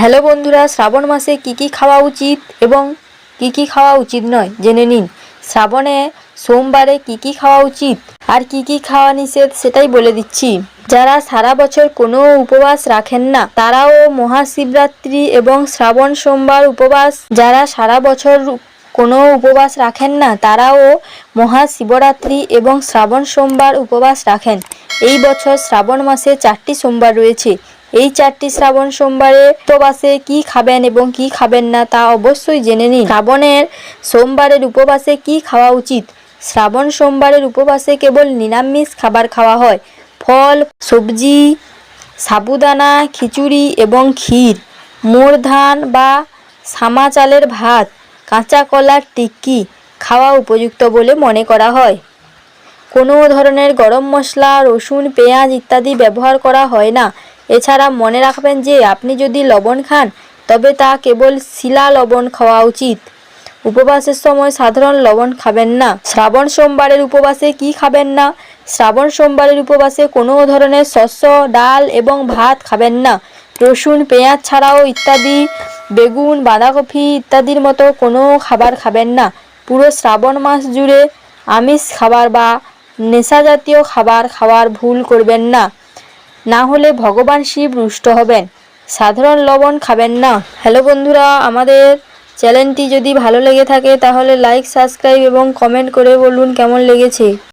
Hello বন্ধুরা, শ্রাবণ মাসে কি কি খাওয়া উচিত এবং কি কি খাওয়া উচিত নয় জেনে নিন। শ্রাবণে সোমবারে কি কি খাওয়া উচিত আর কি কি খাওয়া নিষেধ সেটাই বলে দিচ্ছি। যারা সারা বছর কোনো উপবাস রাখেন না, তারাও মহাশিবরাত্রি এবং শ্রাবণ সোমবার উপবাস। যারা সারা বছর কোনো উপবাস রাখেন না, তারাও মহাশিবরাত্রি এবং শ্রাবণ সোমবার উপবাস রাখেন। এই বছর শ্রাবণ মাসে চারটি সোমবার রয়েছে। এই চারটি শ্রাবণ সোমবারে উপবাসে কি খাবেন এবং কি খাবেন না তা অবশ্যই জেনে নিন। শ্রাবণের সোমবারের উপবাসে কি খাওয়া উচিত? শ্রাবণ সোমবারের উপবাসে কেবল নিরামিষ খাবার খাওয়া হয়। ফল, সবজি, সাবুদানা, খিচুড়ি এবং ক্ষীর, মোর ধান বা সামা চালের ভাত, কাঁচা কলার টিক্কি খাওয়া উপযুক্ত বলে মনে করা হয়। কোনো ধরনের গরম মশলা, রসুন, পেঁয়াজ ইত্যাদি ব্যবহার করা হয় না। এছাড়া মনে রাখবেন যে আপনি যদি লবণ খান, তবে তা কেবল শিলা লবণ খাওয়া উচিত। উপবাসের সময় সাধারণ লবণ খাবেন না। শ্রাবণ সোমবারের উপবাসে কি খাবেন না? শ্রাবণ সোমবারের উপবাসে কোনো ধরনের শস্য, ডাল এবং ভাত খাবেন না। রসুন, পেঁয়াজ ছাড়াও ইত্যাদি, বেগুন, বাঁধাকপি ইত্যাদির মতো কোনো খাবার খাবেন না। পুরো শ্রাবণ মাস জুড়ে আমিষ খাবার বা নেশা জাতীয় খাবার খাওয়ার ভুল করবেন না। না হলে ভগবান শিব রুষ্ট হবেন। সাধারণ লবণ খাবেন না। হ্যালো বন্ধুরা, আমাদের চ্যানেলটি যদি ভালো লেগে থাকে তাহলে লাইক সাবস্ক্রাইব এবং কমেন্ট করে বলুন কেমন লেগেছে।